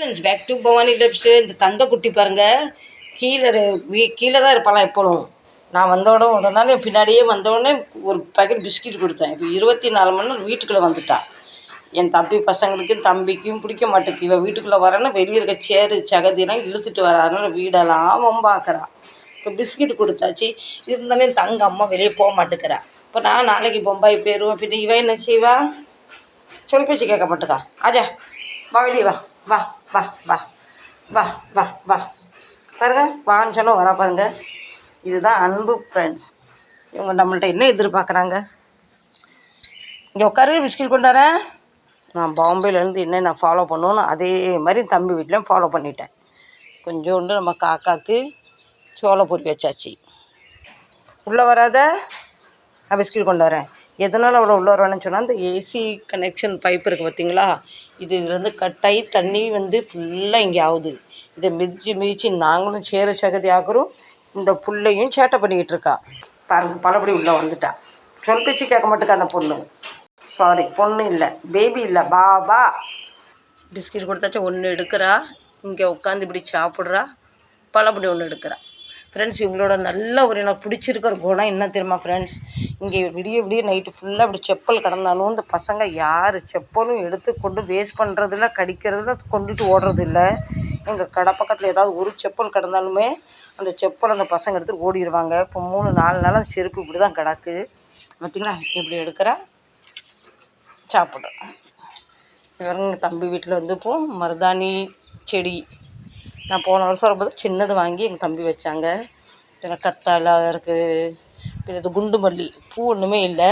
Friends back to Bhavani life இந்த தங்க குட்டி பாருங்க. கீழே கீழே தான் இருப்பாளாம் எப்போதும். நான் வந்தோட உடனே பின்னாடியே வந்தோடனே ஒரு பாக்கெட் பிஸ்கட் கொடுத்தேன். இப்போ இருபத்தி நாலு மணி நேரம் வீட்டுக்குள்ளே வந்துட்டான் என் தம்பி பசங்களுக்கும் தம்பிக்கும் பிடிக்க மாட்டேங்குது இவன் வீட்டுக்குள்ளே வரேன்னா வெளியே இருக்க சேரு சகதியெல்லாம் இழுத்துட்டு வர வீடெல்லாம் வீடெல்லாம் வம்பாக்குறான் இப்போ பிஸ்கட் கொடுத்தாச்சு. இருந்தாலே தங்க அம்மா வெளியே போக மாட்டேங்கிறா. இப்போ நான் நாளைக்கு பொம்பாய் போயிடுவேன் பின்ன இவன் என்ன செய்வா? சொல் பேச்சு கேட்க மாட்டேதான் ஆஜா வா வெளியே வா. வா. வா வா வா வா வா. பாருங்க வாஞ்சனும் சொன்னா வரா பாருங்க. இதுதான் அன்பு ஃப்ரெண்ட்ஸ் இவங்க நம்மள்ட்ட என்ன எதிர்பார்க்குறாங்க? இங்கே உட்காரு பிஸ்கட் கொண்டாரேன் நான் பாம்பேலேருந்து என்ன நான் ஃபாலோ பண்ணுவோன்னு அதே மாதிரி தம்பி வீட்லேயும் ஃபாலோ பண்ணிட்டேன். கொஞ்சோண்டு நம்ம காக்காக்கு சோள பொரி வச்சாச்சு. உள்ளே வராத? நான் பிஸ்கட் கொண்டு வரேன். எதனால் அவ்வளோ உள்ள வரவேன்னு சொன்னால் அந்த ஏசி கனெக்ஷன் பைப் இருக்குது பார்த்தீங்களா இது இதுலேருந்து கட்டாயி தண்ணி வந்து ஃபுல்லாக இங்கே ஆகுது இதை மிதித்து மிதித்து நாங்களும் சேர சகதி ஆக்குறோம் இந்த புள்ளையும் சேட்டை பண்ணிக்கிட்டு இருக்கா. பாருங்க பலபடி உள்ளே வந்துட்டா. சொல் பேச்சு கேட்க மாட்டேக்கா அந்த பொண்ணு. சாரி பொண்ணு இல்லை பேபி இல்லை பாபா. பிஸ்கட் கொடுத்தாச்சும் ஒன்று எடுக்கிறா. இங்கே உட்காந்து இப்படி சாப்பிட்றா. பழப்படி ஒன்று எடுக்கிறா. ஃப்ரெண்ட்ஸ் இவங்களோட நல்ல ஒரு எனக்கு பிடிச்சிருக்கிற குணம் என்ன தெரியுமா ஃப்ரெண்ட்ஸ் இங்கே விடிய விடிய நைட்டு ஃபுல்லாக இப்படி செப்பல் கடந்தாலும் இந்த பசங்க யார்? செப்பலும் எடுத்து கொண்டு வேஸ்ட் பண்ணுறதில்ல கடிக்கிறதில்ல கொண்டுட்டு ஓடுறதில்ல. எங்கள் கடை பக்கத்தில் ஏதாவது ஒரு செப்பல் கிடந்தாலுமே அந்த செப்பல் அந்த பசங்க எடுத்துகிட்டு ஓடிடுவாங்க. இப்போ மூணு நாலு நாள் அந்த செருப்பு இப்படி தான் கிடக்கு. பார்த்திங்களா இப்படி எடுக்கிறா சாப்பிடும் இவங்க தம்பி வீட்டில் வந்து இப்போ மருதாணி செடி நான் போன வருஷம் வரும்போது சின்னது வாங்கி எங்கள் தம்பி வச்சாங்க. பின்ன கத்தாழை இருக்குது இது குண்டு மல்லி பூ ஒன்றுமே இல்லை.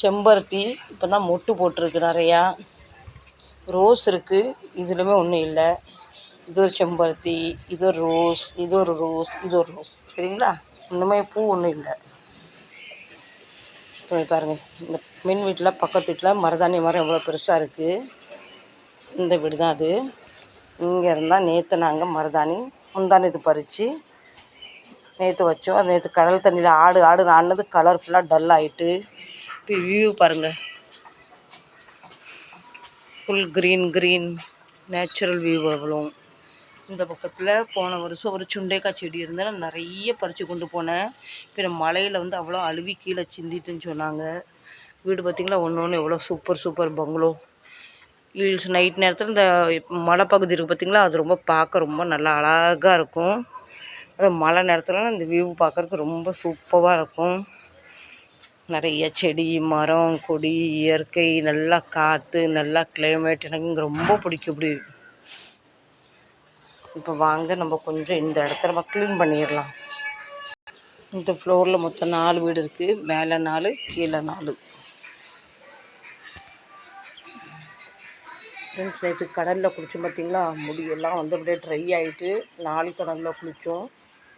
செம்பருத்தி இப்போ தான் மொட்டு போட்டிருக்கு நிறையா. ரோஸ் இருக்குது இதுலையுமே ஒன்றும் இல்லை. இது ஒரு செம்பருத்தி இது ஒரு ரோஸ் இது ஒரு ரோஸ் இது ஒரு ரோஸ். சரிங்களா? ஒன்றுமே பூ ஒன்றும் இல்லை. இப்போ பாருங்கள் இந்த மின் வீட்டில் பக்கத்து வீட்டில் மருதாணி மரம் எவ்வளோ பெருசாக இருக்குது இந்த வீடு தான் அது. இங்கே இருந்தால் நேற்று நாங்கள் மருதாணி முந்தானத்து பறித்து நேற்று வச்சோம். அது நேற்று கடல் தண்ணியில் ஆடு ஆடு ஆடினது கலர் ஃபுல்லாக டல் ஆகிட்டு இப்போ வியூ பாருங்கள் full green green natural view அவ்வளோ இந்த பக்கத்தில் போன வருஷம் ஒரு சுண்டைக்காய் செடி இருந்தால் நிறைய பறித்து கொண்டு போனேன். பின்ன மலையில் வந்து அவ்வளோ அழுவி கீழே சிந்திட்டுன்னு சொன்னாங்க. வீடு பார்த்திங்களா ஒன்று ஒன்று எவ்வளோ super super bungalow hills night நேரத்தில் இந்த மலைப்பகுதி இருக்குது பார்த்திங்களா அது ரொம்ப பார்க்க ரொம்ப நல்லா அழகாக இருக்கும். அது மழை நேரத்தில் இந்த வியூ பார்க்குறதுக்கு ரொம்ப சூப்பராக இருக்கும். நிறைய செடி மரம் கொடி இயற்கை நல்லா காற்று நல்லா கிளைமேட் எனக்கு இங்கே ரொம்ப பிடிக்கும் இப்படி. இப்போ வாங்க நம்ம கொஞ்சம் இந்த இடத்த நம்ம க்ளீன் பண்ணிடலாம். இந்த ஃப்ளோரில் மொத்தம் நாலு வீடு இருக்குது மேலே நாலு கீழே நாலு. ஃப்ரெண்ட்ஸ் நேற்று கடலில் குளித்தோம் பார்த்தீங்களா முடியெல்லாம் வந்து அப்படியே ட்ரை ஆகிட்டு நாலு கடலில் குளித்தோம்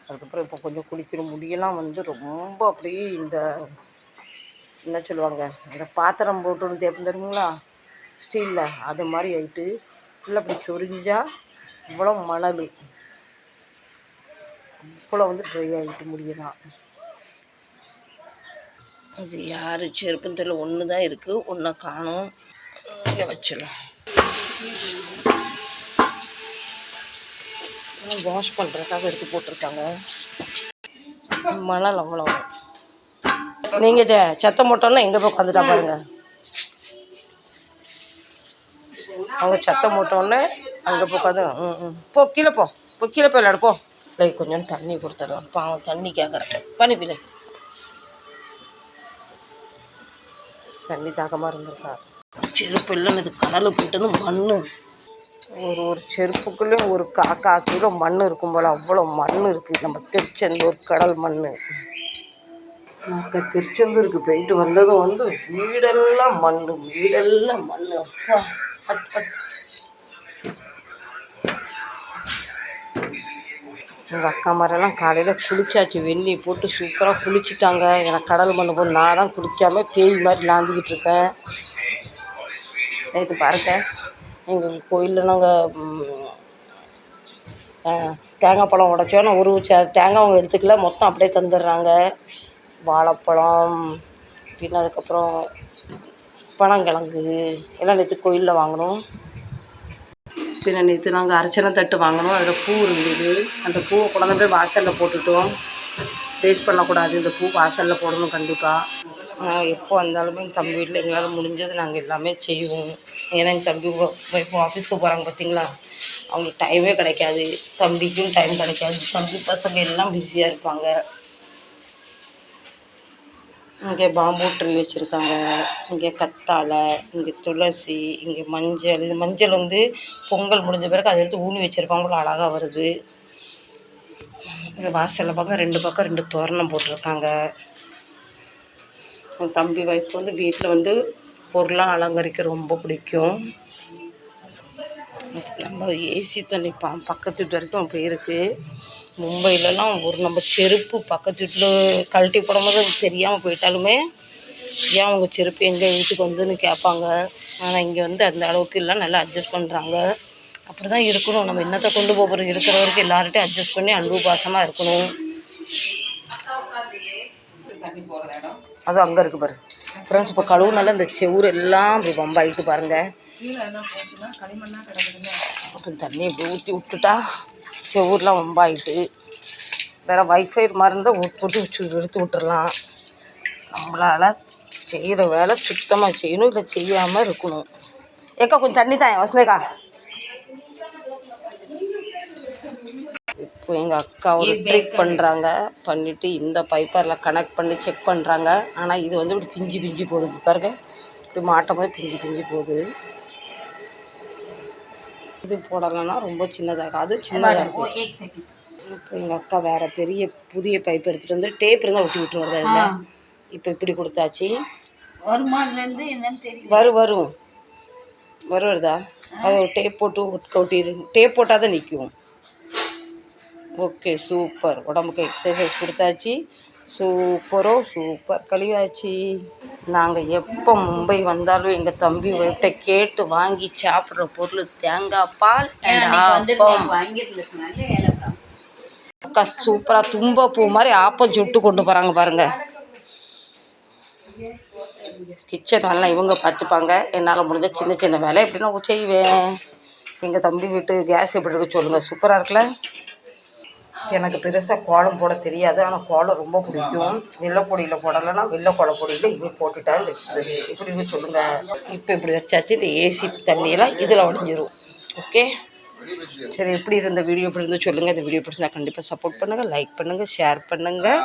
அதுக்கப்புறம் இப்போ கொஞ்சம் குளிக்கிற முடியெல்லாம் வந்து ரொம்ப அப்படியே இந்த என்ன சொல்லுவாங்க இந்த பாத்திரம் போட்டு ஒன்று தருங்களா ஸ்டீலில். அது மாதிரி ஆகிட்டு ஃபுல்லாக அப்படி சொரிஞ்சா இவ்வளோ மணல். இவ்வளோ வந்து ட்ரை ஆகிட்டு முடியலாம் அது யார் செருப்புன்னு தெரியல. ஒன்று தான் இருக்குது ஒன்றை காணும். இங்கே வச்சிடலாம். வாஷ் பண்ணுறதுக்காக எடுத்து போட்டிருக்காங்க. மணல் அவ்வளோ நீங்கள் சே செத்த மூட்டோன்னா எங்கே போய் உட்காந்துட்டா பாருங்க. அவங்க செத்த போட்டோன்னே அங்கே போய் உட்காந்து ம் ம். போ கீழே போ. போ கீழே போய் விளாடு போ. இல்லை கொஞ்சம் தண்ணி கொடுத்துடலாம். பாவம் தண்ணி கேட்குறேன் பண்ணி பிள்ளை தண்ணி தாக்கமாக இருந்திருக்கா. செருப்பு எல்லாம் இது கடலை போட்டது மண் ஒரு ஒரு செருப்புக்குள்ளேயும் ஒரு காக்கா கிலோ மண் இருக்கும் போல். அவ்வளோ மண் இருக்குது நம்ம திருச்செந்தூர் கடல் மண் நாங்கள் திருச்செந்தூருக்கு போயிட்டு வந்ததும் வந்து வீடெல்லாம் மண் வீடெல்லாம் மண் அப்பா அட் அட் எங்கள் அக்கா மாதிரிலாம் காலையில் குளிச்சாச்சு. வெந்நி போட்டு சூப்பராக குளிச்சுட்டாங்க. எனக்கு கடல் மண் போது நான் தான் குளிக்காமல் பேய் மாதிரி லாந்துக்கிட்டு இருக்கேன். நேற்று பாருங்க. எங்கள் கோயிலில் நாங்கள் தேங்காய் பழம் உடைச்சோன்னா ஒரு ச தேங்காய் அவங்க எடுத்துக்கல. மொத்தம் அப்படியே தந்துடுறாங்க. வாழைப்பழம் பின்ன அதுக்கப்புறம் பனங்கிழங்கு எல்லாம் நேற்று கோயிலில் வாங்கினோம். பின்ன நேற்று நாங்கள் அர்ச்சனை தட்டு வாங்கினோம். அதில் பூ இருந்தது. அந்த பூவை கொண்டாந்து போய் வாசலில் போட்டுட்டோம். வேஸ்ட் பண்ணக்கூடாது. இந்த பூ வாசலில் போடணும் கண்டிப்பாக நாங்கள் எப்போ வந்தாலுமே எங்கள் தம்பி வீட்டில் எங்களால் முடிஞ்சது நாங்கள் எல்லாமே செய்வோம். ஏன்னா எங்கள் தம்பி இப்போ ஆஃபீஸ்க்கு போகிறாங்க பார்த்தீங்களா அவங்களுக்கு டைமே கிடைக்காது. தம்பிக்கும் டைம் கிடைக்காது. தம்பி பசங்க எல்லாம் பிஸியாக இருப்பாங்க. இங்கே பாம்பு ட்ரீ வச்சுருக்காங்க. இங்கே கத்தாழை இங்கே துளசி இங்கே மஞ்சள். இது மஞ்சள் வந்து பொங்கல் முடிஞ்ச பிறகு அதை எடுத்து ஊனி வச்சுருப்பாங்க அழகாக வருது. இந்த வாசலில் பக்கம் ரெண்டு பக்கம் ரெண்டு தோரணம் போட்டிருக்காங்க. என் தம்பி ஒய்ஃப் வந்து வீட்டில் வந்து பொருளாக அலங்கரிக்க ரொம்ப பிடிக்கும். நம்ம ஏசி தண்ணி ப பக்கத்து வீட்டு வரைக்கும் போயிருக்கு மும்பையிலலாம் ஒரு நம்ம செருப்பு பக்கத்து வீட்டில் கழட்டி போடும்போது அது தெரியாமல் போயிட்டாலுமே ஏன் அவங்க செருப்பு எங்கள் வீட்டுக்கு வந்துன்னு கேட்பாங்க. ஆனால் இங்கே வந்து அந்த அளவுக்கு இல்லை நல்லா அட்ஜஸ்ட் பண்ணுறாங்க அப்படி தான் இருக்கணும். நம்ம என்னத்தை கொண்டு போகிறோம் இருக்கிற வரைக்கும் எல்லார்ட்டையும் அட்ஜஸ்ட் பண்ணி அன்பு பாசமாக இருக்கணும். அது அங்கே இருக்குது பாரு. ஃப்ரெண்ட்ஸ் இப்போ கழுவுனால இந்த செவுரு எல்லாம் இப்படி பம்பாயிட்டு பாருங்கள் கொஞ்சம் தண்ணி இப்படி ஊற்றி விட்டுட்டா செவுர்லாம் வம்பாயிட்டு. வேறு வைஃபை மாதிரி இருந்தால் போட்டு வச்சு எடுத்து விட்டுறலாம். நம்மளால் செய்கிற வேலை சுத்தமாக செய்யணும் இல்லை செய்யாமல் இருக்கணும். ஏக்கா கொஞ்சம் தண்ணி தான் வசந்தேக்கா இப்போ எங்கள் அக்கா ஒரு ட்ரிக் பண்ணுறாங்க பண்ணிவிட்டு இந்த பைப்பரில் கனெக்ட் பண்ணி செக் பண்ணுறாங்க ஆனால் இது வந்து இப்படி பிஞ்சு பிஞ்சு போகுது. பாருங்க. இப்படி மாட்டும் போது பிஞ்சு பிஞ்சு போகுது. இது போடலைன்னா ரொம்ப சின்னதாக இருக்கும். அது சின்னதாக இருக்கும். இப்போ எங்கள் அக்கா வேறு பெரிய புதிய பைப் எடுத்துகிட்டு வந்து டேப் இருந்தால் ஒட்டி விட்டுருவாங்க அதில் இப்போ இப்படி கொடுத்தாச்சு. வருமா? வரும் வரும். வருதா? அது டேப் போட்டு ஒட்டு ஒட்டிடு டேப் போட்டால் தான் நிற்கும் ஓகே சூப்பர். உடம்புக்கு எக்ஸசைஸ் கொடுத்தாச்சு. சூப்பரோ சூப்பர். கழிவாச்சு நாங்கள் எப்போ மும்பை வந்தாலும் எங்கள் தம்பி வீட்டை கேட்டு வாங்கி சாப்பிட்ற பொருள் தேங்காய் பால் அக்கா சூப்பராக தும்ப பூ மாதிரி ஆப்பம் சுட்டு கொண்டு போகிறாங்க பாருங்க. கிச்சன் நல்லா இவங்க பார்த்துப்பாங்க. என்னால் முடிஞ்ச சின்ன சின்ன வேலை எப்படி நான் செய்வேன். எங்கள் தம்பி வீட்டு கேஸ் எப்படி இருக்கு சொல்லுங்கள் சூப்பராக இருக்குல்ல? எனக்கு பெருசாக கோலம் போட தெரியாது. ஆனால் கோலம் ரொம்ப பிடிக்கும். வெள்ளைப்பொடியில் போடலைன்னா வெள்ளை கோலம் பொடியில் இப்படி போட்டுட்டா இந்த இப்படி சொல்லுங்கள் இப்போ இப்படி வச்சாச்சு. இந்த ஏசி தண்ணியெல்லாம் இதில் உடஞ்சிரும். ஓகே சரி எப்படி இருந்த வீடியோ எப்படி இருந்து சொல்லுங்கள் இந்த வீடியோ பிடிச்சிருந்தா கண்டிப்பாக சப்போர்ட் பண்ணுங்கள் லைக் பண்ணுங்கள் ஷேர் பண்ணுங்கள்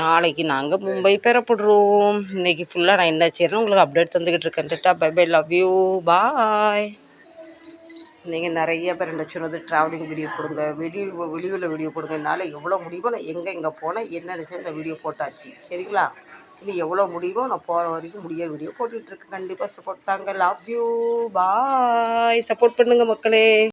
நாளைக்கு நாங்கள் மும்பை பெறப்படுறோம். இன்னைக்கு ஃபுல்லாக நான் என்ன செய்யறேன்னு உங்களுக்கு அப்டேட் தந்துக்கிட்டு இருக்கேன். Tata bye bye love you bye நீங்கள் நிறைய பேர் என்ன சொன்னது ட்ராவலிங் வீடியோ போடுங்க வெளியில் வெளியூரில் வீடியோ கொடுங்க என்னால் எவ்வளோ முடியுமோ நான் எங்கே எங்கே போனேன் என்னென்ன இந்த வீடியோ போட்டாச்சு. சரிங்களா? இனி எவ்வளோ முடியுமோ நான் போகிற வரைக்கும் முடிய வீடியோ போட்டுட்ருக்கேன் கண்டிப்பாக சப்போர்ட் தாங்க. லவ் யூ பாய் சப்போர்ட் பண்ணுங்கள் மக்களே.